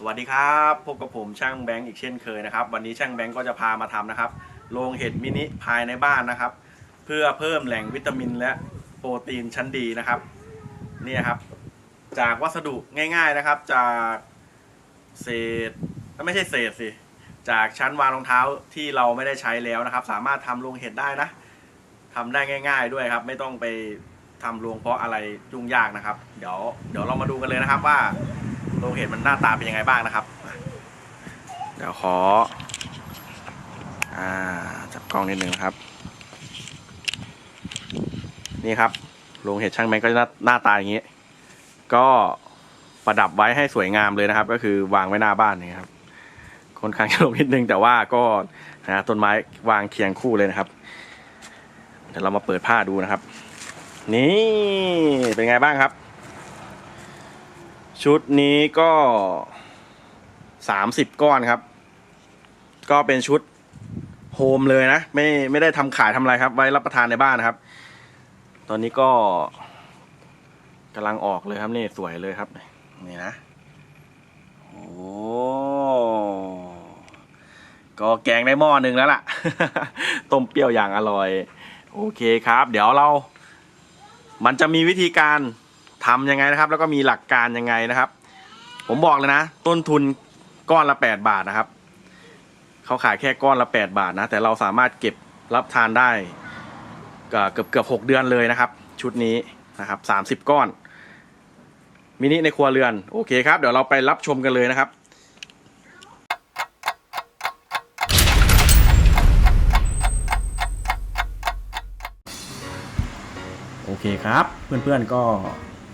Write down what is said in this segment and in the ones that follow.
สวัสดีครับพบกับผมช่างแบงค์อีกเช่นเคยนะครับ วันนี้ช่างแบงค์ก็จะพามาทำนะครับโรงเห็ดมินิภายในบ้านนะครับ เพื่อเพิ่มแหล่งวิตามินและโปรตีนชั้นดีนะครับนี่ครับ จากวัสดุง่าย ๆนะครับ จากเศษไม่ใช่เศษสิจากชั้นวางรองเท้าที่เราไม่ได้ใช้แล้วนะครับ สามารถทำโรงเห็ดได้นะทำได้ง่าย ๆด้วยครับ ไม่ต้องไปทำโรงเพราะอะไรยุ่งยากนะครับ เดี๋ยวเดี๋ยวเรามาดูกันเลยนะครับว่า โรงเห็ดมันหน้าตาเป็นยังไงบ้างนะครับ เดี๋ยวขอ อ่า จับกล้องนิดนึงครับ นี่ครับโรงเห็ดช่างแมงก็จะหน้าหน้าตาอย่างนี้ ก็ประดับไว้ให้สวยงามเลยนะครับ ก็คือวางไว้หน้าบ้านนี่ครับค่อนข้างจะลงนิดนึงแต่ว่าก็นะต้นไม้วางเคียงคู่เลยนะครับเดี๋ยวเรามาเปิดผ้าดูนะครับ นี่เป็นไงบ้างครับ ชุดนี้ก็สามสิบก้อนครับ ก็เป็นชุดโฮมเลยนะ ไม่ไม่ได้ทำขายทำอะไรครับ ไว้รับประทานในบ้านนะครับ ตอนนี้ก็กำลังออกเลยครับนี่สวยเลยครับ นี่นะโอ้ก็แกงได้หม้อหนึ่งแล้วล่ะ ต้มเปรี้ยวอย่างอร่อย โอเคครับ เดี๋ยวเรา มันจะมีวิธีการ ทำยังไงนะครับ แล้วก็มีหลักการยังไงนะครับ ผมบอกเลยนะ ต้นทุนก้อนละ 8 บาทนะครับเขาขายแค่ก้อนละ 8 บาทนะ แต่เราสามารถเก็บรับทานได้เกือบเกือบหกเดือนเลยนะครับ ชุดนี้นะครับ30ก้อน มินิในครัวเรือน โอเคครับ เดี๋ยวเราไปรับชมกันเลยนะครับโอเคครับ เพื่อนๆก็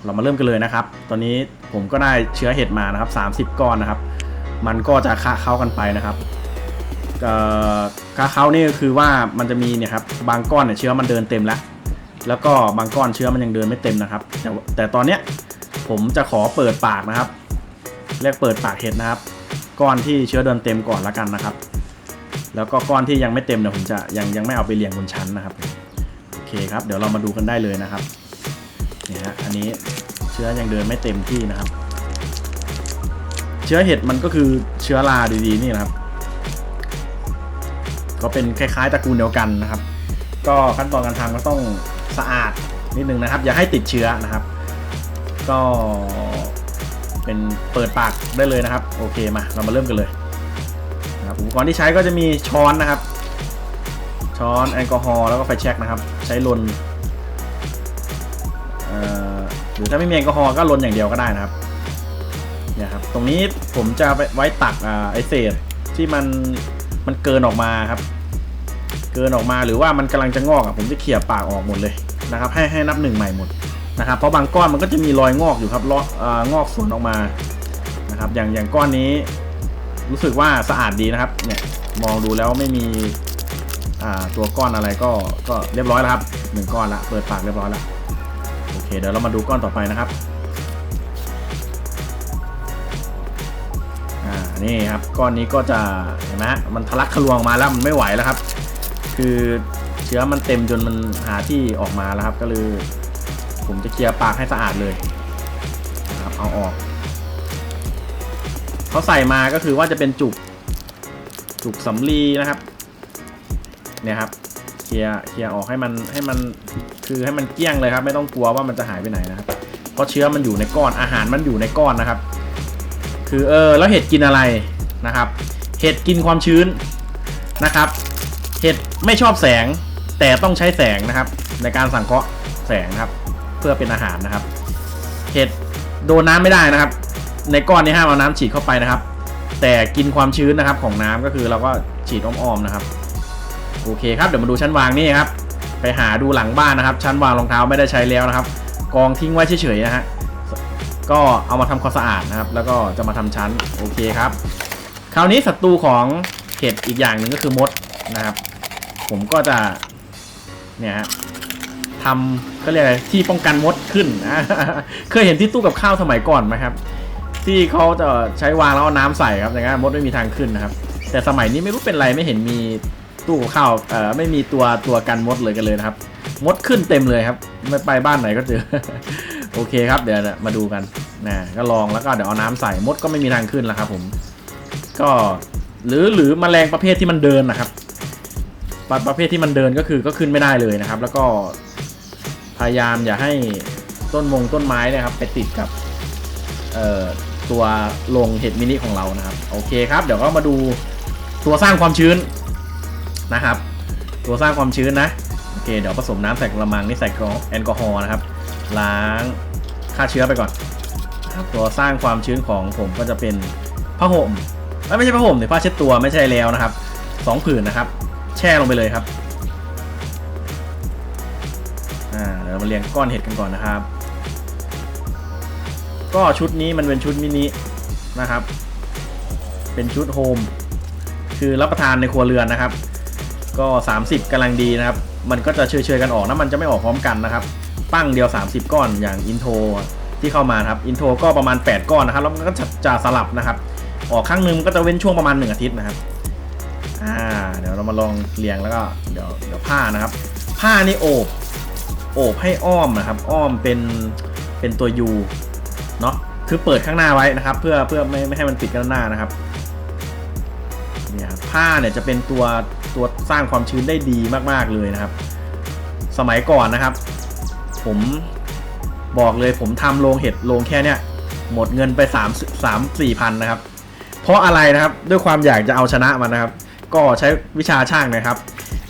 เรามาเริ่มกันเลยนะครับ ตอนนี้ผมก็ได้เชื้อเห็ดมานะครับ 30 ก้อนนะครับ มันก็จะคะเข้ากันไปนะครับเอ่อคะเข้านี่ก็คือว่ามันจะมีเนี่ยครับบางก้อนเนี่ยเชื้อมันเดินเต็มแล้ว แล้วก็บางก้อนเชื้อมันยังเดินไม่เต็มนะครับ แต่แต่ตอนเนี้ยผมจะขอเปิดปากนะครับเรียกเปิดปากเห็ดนะครับ ก้อนที่เชื้อเดินเต็มก่อนละกันนะครับ แล้วก็ก้อนที่ยังไม่เต็มเนี่ยผมจะยังยังไม่เอาไปเรียงบนชั้นนะครับโอเคครับ เดี๋ยวเรามาดูกันได้เลยนะครับนี่ฮะอันนี้ เชื้อยังเดินไม่เต็มที่นะครับ เชื้อเห็ดมันก็คือเชื้อราดีๆนี่นะครับ ก็เป็นคล้ายๆตระกูลเดียวกันนะครับ ก็ขั้นตอนการทำก็ต้องสะอาดนิดนึงนะครับ อย่าให้ติดเชื้อนะครับ ก็เป็นเปิดปากได้เลยนะครับ โอเคมาเรามาเริ่มกันเลยนะครับอุปกรณ์ที่ใช้ก็จะมีช้อนนะครับ ช้อนแอลกอฮอล์แล้วก็ไฟแช็กนะครับ ใช้ลน หรือถ้าไม่มีแอลกอฮอล์ก็ลนอย่างเดียวก็ได้นะครับเนี่ยครับตรงนี้ผมจะไปไว้ตักอ่าไอเศษที่มันมันเกินออกมาครับ เกินออกมาหรือว่ามันกำลังจะงอกอะผมจะเขี่ยปากออกหมดเลยนะครับ ให้ให้นับหนึ่งใหม่หมดนะครับ เพราะบางก้อนมันก็จะมีรอยงอกอยู่ครับรอยอ่างอกส่วนออกมานะครับ อย่างอย่างก้อนนี้ รู้สึกว่าสะอาดดีนะครับ เนี่ยมองดูแล้วไม่มีอ่าตัวก้อนอะไรก็ก็เรียบร้อยแล้วครับหนึ่งก้อนละเปิดปากเรียบร้อยแล้ว โอเคเดี๋ยวเรามาดูก้อนต่อไปนะครับอ่านี่ครับก้อนนี้ก็จะเห็นไหมฮะมันทะลักทะลวงมาแล้วมันไม่ไหวแล้วครับ คือเชื้อมันเต็มจนมันหาที่ออกมาแล้วครับก็เลยผมจะเคลียร์ปากให้สะอาดเลยครับเอาออกเขาใส่มาก็คือว่าจะเป็นจุกจุกสำลีนะครับเนี่ยครับ เคลียร์เคลียร์ออกให้มันให้มันคือให้มันเกลี้ยงเลยครับ ไม่ต้องกลัวว่ามันจะหายไปไหนนะครับเพราะเชื้อมันอยู่ในก้อนอาหารมันอยู่ในก้อนนะครับ คือเออแล้วเห็ดกินอะไรนะครับ เห็ดกินความชื้นนะครับ เห็ดไม่ชอบแสงแต่ต้องใช้แสงนะครับ ในการสังเคราะห์แสงครับ เพื่อเป็นอาหารนะครับ เห็ดโดนน้ำไม่ได้นะครับ ในก้อนนี้ห้ามเอาน้ำฉีดเข้าไปนะครับ แต่กินความชื้นนะครับของน้ำก็คือเราก็ฉีดอ้อมๆนะครับ โอเคครับเดี๋ยวมาดูชั้นวางนี่ครับ ไปหาดูหลังบ้านนะครับ ชั้นวางรองเท้าไม่ได้ใช้แล้วนะครับ กองทิ้งไว้เฉยๆนะฮะก็เอามาทำความสะอาดนะครับ แล้วก็จะมาทำชั้นโอเคครับ คราวนี้ศัตรูของเห็ดอีกอย่างหนึ่งก็คือมดนะครับ ผมก็จะเนี่ยฮะทำก็เรียกอะไรที่ป้องกันมดขึ้นเคยเห็นที่ตู้กับข้าวสมัยก่อนไหมครับ ที่เขาจะใช้วางแล้วเอาน้ำใส่ครับอย่างนั้นมดไม่มีทางขึ้นนะครับ แต่สมัยนี้ไม่รู้เป็นไรไม่เห็นมี ตู้ข้าวเอ่อไม่มีตัวตัวกันมดเลยกันเลยนะครับ มดขึ้นเต็มเลยครับไม่ไปบ้านไหนก็เจอ โอเคครับเดี๋ยวมาดูกันนะก็ลองแล้วก็เดี๋ยวเอาน้ำใส่มดก็ไม่มีทางขึ้นแล้วครับผม ก็หรือหรือแมลงประเภทที่มันเดินนะครับประประเภทที่มันเดินก็คือก็ขึ้นไม่ได้เลยนะครับ แล้วก็พยายามอย่าให้ต้นมงต้นไม้นะครับไปติดกับเอ่อตัวโรงเห็ดมินิของเรานะครับ โอเคครับ เดี๋ยวก็มาดูตัวสร้างความชื้น นะครับ ตัวสร้างความชื้นนะ โอเค เดี๋ยวผสมน้ำใส่กระมังนี่ใส่แอลกอฮอล์นะครับ ล้างฆ่าเชื้อไปก่อน ตัวสร้างความชื้นของผมก็จะเป็นผ้าห่มไม่ใช่ผ้าห่มเนี่ยผ้าเช็ดตัวไม่ใช่แล้วนะครับสองผืนนะครับ แช่ลงไปเลยครับเดี๋ยวมาเรียงก้อนเห็ดกันก่อนนะครับ ก็ชุดนี้มันเป็นชุดมินินะครับ เป็นชุดโฮม คือรับประทานในครัวเรือนนะครับ ก็ 30กำลังดีนะครับ มันก็จะเฉยๆกันออกนะมันจะไม่ออกพร้อมกันนะครับ ปั้งเดียว 30 ก้อนอย่างอินโทรที่เข้ามาครับอินโทรก็ประมาณ 8 ก้อนนะครับ แล้วมันก็จะสลับนะครับ ออกครั้งหนึ่งมันก็จะเว้นช่วงประมาณ 1 อาทิตย์นะครับอ่าเดี๋ยวเรามาลองเรียงแล้วก็เดี๋ยวเดี๋ยวผ้านะครับ ผ้านี่โอบโอบให้อ้อมนะครับ อ้อมเป็นเป็นตัว U เนาะคือเปิดข้างหน้าไว้นะครับ เพื่อเพื่อไม่ไม่ให้มันปิดกันหน้านะครับเนี่ยผ้าเนี่ยจะเป็นตัว ตัวสร้างความชื้นได้ดีมากๆเลยนะครับ สมัยก่อนนะครับ ผมบอกเลยผมทำโรงเห็ดโรงแค่เนี้ยหมดเงินไป3 3 4พันนะครับ เพราะอะไรนะครับด้วยความอยากจะเอาชนะมันนะครับ ก็ใช้วิชาช่างนะครับ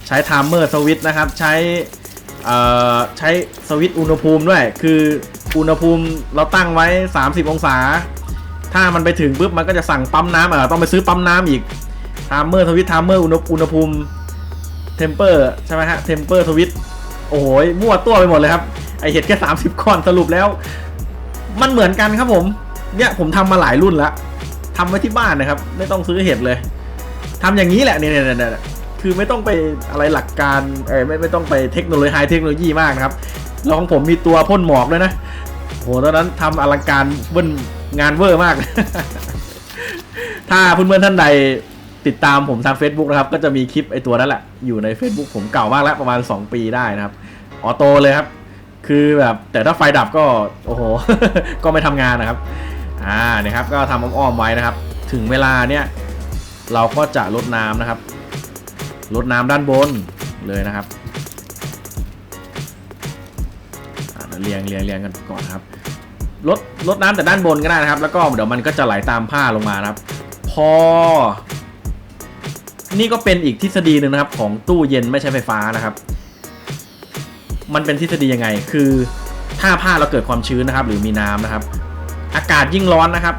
ใช้ไทม์เมอร์สวิตนะครับ ใช้ใช้สวิตอุณหภูมิด้วย คืออุณหภูมิเราตั้งไว้ 30 องศา ถ้ามันไปถึงปุ๊บมันก็จะสั่งปั๊มน้ำเอะต้องไปซื้อปั๊มน้ำอีก ไทม์เมอร์สวิตช์ไทม์เมอร์อุณหภูมิเทมเปอร์ใช่ไหมฮะเทมเปอร์สวิตโอ้โหมั่วตัวไปหมดเลยครับไอเห็ดแค่30ก้อนสรุปแล้ว มันเหมือนกันครับผมเนี่ยผมทำมาหลายรุ่นแล้วทำไว้ที่บ้านนะครับ ไม่ต้องซื้อเห็ดเลยทำอย่างนี้แหละเนี่ยเนี่ยเนี่ยคือไม่ต้องไปอะไรหลักการเออไม่ไม่ต้องไปเทคโนโลยีไฮเทคโนโลยีมากนะครับลองผมมีตัวพ่นหมอกด้วยนะโหตอนนั้นทำอลังการเบิ้ลงานเวอร์มาก ถ้าเพื่อนๆท่านใด ติดตามผมทาง Facebook นะครับ ก็จะมีคลิปไอตัวนั้นแหละ อยู่ใน Facebook ผมเก่ามากแล้วประมาณ 2 ปีได้นะครับ ออโต้เลยครับ คือแบบแต่ถ้าไฟดับก็ โอ้โห ก็ไม่ทำงานนะครับ อ่านะครับ ก็ทำอ้อมๆไว้นะครับ ถึงเวลาเนี้ยเราก็จะลดน้ำนะครับ ลดน้ำด้านบนเลยนะครับเรียงเรียงเรียงกันก่อนครับลดลดน้ำแต่ด้านบนก็ได้นะครับ แล้วก็เดี๋ยวมันก็จะไหลตามผ้าลงมานะครับ พอ นี่ก็เป็นอีกทฤษฎีหนึ่งนะครับของตู้เย็นไม่ใช้ไฟฟ้านะครับ มันเป็นทฤษฎียังไง คือถ้าผ้าเราเกิดความชื้นนะครับ หรือมีน้ำนะครับ อากาศยิ่งร้อนนะครับ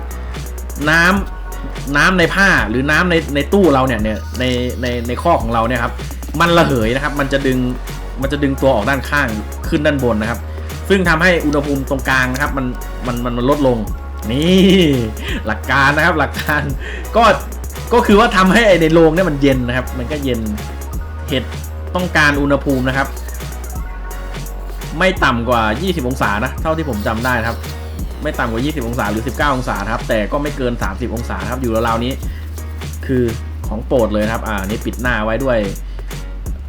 น้ำน้ำในผ้าหรือน้ำในในตู้เราเนี่ยเนี่ยในในในข้อของเราเนี่ยครับ มันระเหยนะครับ มันจะดึงมันจะดึงตัวออกด้านข้างขึ้นด้านบนนะครับ ซึ่งทำให้อุณหภูมิตรงกลางนะครับ มันมันมันลดลงนี่หลักการนะครับหลักการก็ ก็คือว่าทำให้ในโรงเนี่ยมันเย็นนะครับ มันก็เย็นเห็ดต้องการอุณหภูมินะครับ ไม่ต่ำกว่า 20 องศานะ เท่าที่ผมจำได้นะครับ ไม่ต่ำกว่า 20 องศาหรือ 19 องศาครับ แต่ก็ไม่เกิน 30 องศาครับ อยู่ราวๆนี้ คือของโปรดเลยครับ อ่านี่ปิดหน้าไว้ด้วย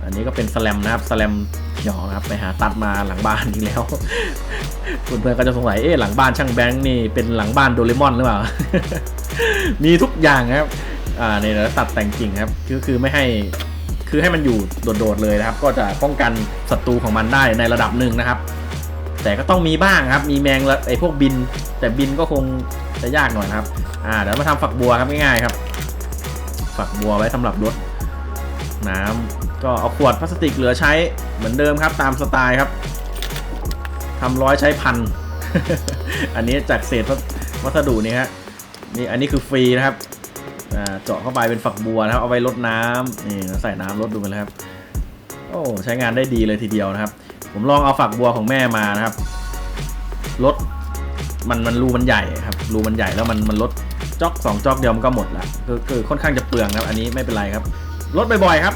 อันนี้ก็เป็นสแลมนะครับสแลมเขียวนะครับ ไปหาตัดมาหลังบ้านอีกแล้วเพื่อนๆก็จะสงสัย เอ๊ะหลังบ้านช่างแบงค์นี่เป็นหลังบ้านโดเรมอนหรือเปล่า มีทุกอย่างครับ อ่าเนี่ยแล้วตัดแต่งกิ่งครับคือคือไม่ให้คือให้มันอยู่โดดๆเลยนะครับ ก็จะป้องกันศัตรูของมันได้ในระดับหนึ่งนะครับ แต่ก็ต้องมีบ้างครับ มีแมงละไอพวกบิน แต่บินก็คงจะยากหน่อยครับ อ่าเดี๋ยวมาทำฝักบัวครับง่ายๆครับ ฝักบัวไว้สำหรับรดน้ำก็เอาขวดพลาสติกเหลือใช้เหมือนเดิมครับ ตามสไตล์ครับทำร้อยใช้พันอันนี้จากเศษวัสดุนี่ฮะนี่อันนี้คือฟรีนะครับ เจาะเข้าไปเป็นฝักบัวนะครับ เอาไว้รดน้ำนี่ใส่น้ำรดดูกันเลยครับ โอ้ใช้งานได้ดีเลยทีเดียวนะครับ ผมลองเอาฝักบัวของแม่มานะครับรดมันมันรูมันใหญ่ครับรูมันใหญ่แล้วมันมันลดจอกสองจอกเดียวมันก็หมดละคือคือค่อนข้างจะเปลืองครับ อันนี้ไม่เป็นไรครับลดบ่อยๆครับ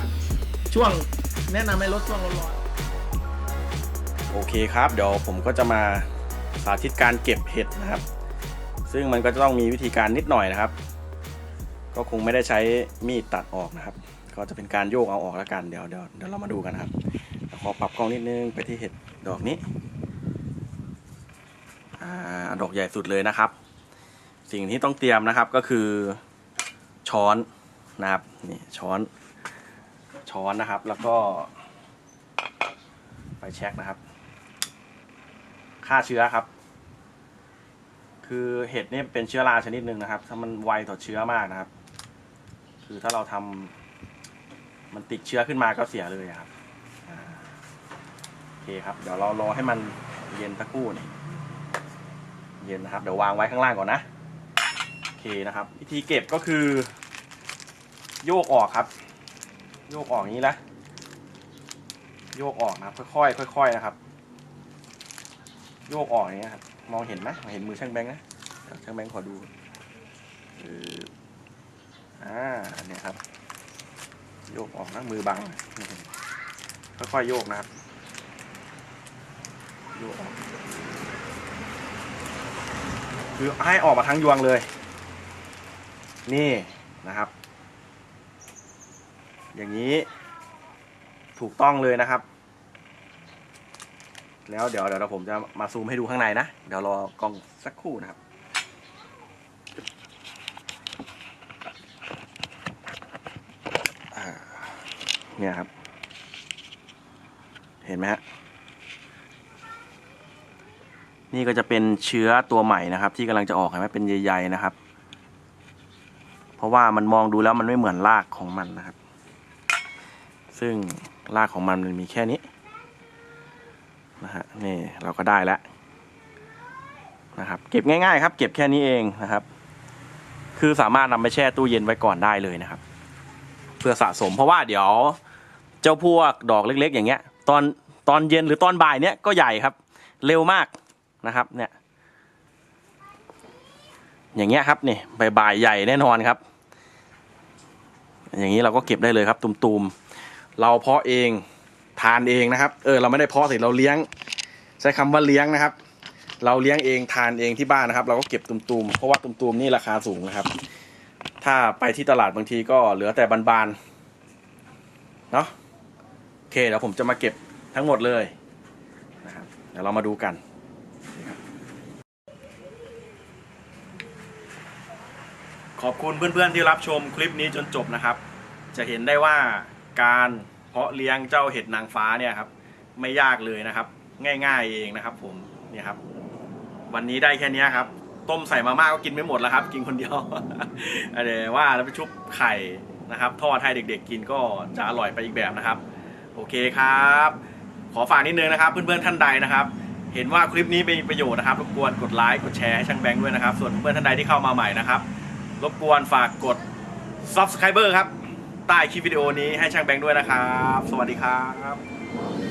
ช่วงแนะนำให้ลดช่วงร้อนๆโอเคครับ เดี๋ยวผมก็จะมาสาธิตการเก็บเห็ดนะครับ ซึ่งมันก็จะต้องมีวิธีการนิดหน่อยนะครับ ก็คงไม่ได้ใช้มีดตัดออกนะครับ ก็จะเป็นการโยกเอาออกแล้วกันเดี๋ยวเดี๋ยวเดี๋ยวเรามาดูกันนะครับขอปรับกล้องนิดนึงไปที่เห็ดดอกนี้อ่าดอกใหญ่สุดเลยนะครับ สิ่งที่ต้องเตรียมนะครับก็คือช้อนนะครับนี่ช้อน ช้อนนะครับแล้วก็ไฟแช็กนะครับ ฆ่าเชื้อครับ คือเห็ดนี่เป็นเชื้อราชนิดหนึ่งนะครับ ถ้ามันไวต่อเชื้อมากนะครับ คือถ้าเราทำมันติดเชื้อขึ้นมาก็เสียเลยครับโอเคครับ เดี๋ยวเรารอให้มันเย็นสักครู่นี่เย็นนะครับ เดี๋ยววางไว้ข้างล่างก่อนนะโอเคนะครับ วิธีเก็บก็คือ โยกออกครับ โยกออกนี้นะโยกออกนะครับ ค่อยๆค่อยๆนะครับ โยกออกอย่างเงี้ยครับมองเห็นไหมมองเห็นมือช่างแบงค์นะช่างแบงค์ขอดูเอ่าเนี่ยครับ โยกออกนะมือบังค่อยๆโยกนะครับ โยกออกคือให้ออกมาทั้งยวงเลย นี่นะครับ อย่างนี้ถูกต้องเลยนะครับ แล้วเดี๋ยวเดี๋ยวผมจะมาซูมให้ดูข้างในนะ เดี๋ยวรอกล้องสักครู่นะครับ เนี่ยครับ เห็นไหมฮะนี่ก็จะเป็นเชื้อตัวใหม่นะครับ ที่กำลังจะออกเห็นไหมเป็นใหญ่ๆนะครับ เพราะว่ามันมองดูแล้วมันไม่เหมือนรากของมันนะครับ ซึ่งรากของมันมันมีแค่นี้นะฮะนี่เราก็ได้แล้วนะครับ เก็บง่ายๆครับ เก็บแค่นี้เองนะครับ คือสามารถนำไปแช่ตู้เย็นไว้ก่อนได้เลยนะครับ เพื่อสะสมเพราะว่าเดี๋ยว เจ้าพวกดอกเล็กๆ อย่างเงี้ย ตอนตอนเย็นหรือตอนบ่ายเนี้ยก็ใหญ่ครับ เร็วมากนะครับ เนี่ย อย่างเงี้ยครับนี่บ่ายๆใหญ่แน่นอนครับ อย่างนี้เราก็เก็บได้เลยครับ ตุ่มๆ เราเพาะเองทานเองนะครับ เออ เราไม่ได้เพาะสิเราเลี้ยง ใช้คำว่าเลี้ยงนะครับ เราเลี้ยงเองทานเองที่บ้านนะครับ เราก็เก็บตุ่มๆ เพราะว่าตุ่มๆนี่ราคาสูงนะครับ ถ้าไปที่ตลาดบางทีก็เหลือแต่บานๆ เนาะ เคเดี๋ยวผมจะมาเก็บทั้งหมดเลยนะครับเดี๋ยวเรามาดูกันขอบคุณเพื่อนๆที่รับชมคลิปนี้จนจบนะครับ จะเห็นได้ว่าการเพาะเลี้ยงเจ้าเห็ดนางฟ้าเนี่ยครับ ไม่ยากเลยนะครับ ง่ายๆเองนะครับ ผมนี่ครับ วันนี้ได้แค่นี้ครับ ต้มใส่มาม่าก็กินไม่หมดแล้วครับ กินคนเดียวเดี๋ยวว่าแล้วไปชุบไข่นะครับ ทอดให้เด็กๆกินก็จะอร่อยไปอีกแบบนะครับ โอเคครับ ขอฝากนิดนึงนะครับ เพื่อนๆท่านใดนะครับ เห็นว่าคลิปนี้มีประโยชน์นะครับรบกวนกดไลค์กดแชร์ให้ช่างแบงค์ด้วยนะครับ ส่วนเพื่อนท่านใดที่เข้ามาใหม่นะครับรบกวนฝากกด subscriber ครับใต้คลิปวิดีโอนี้ให้ช่างแบงค์ด้วยนะครับ สวัสดีครับ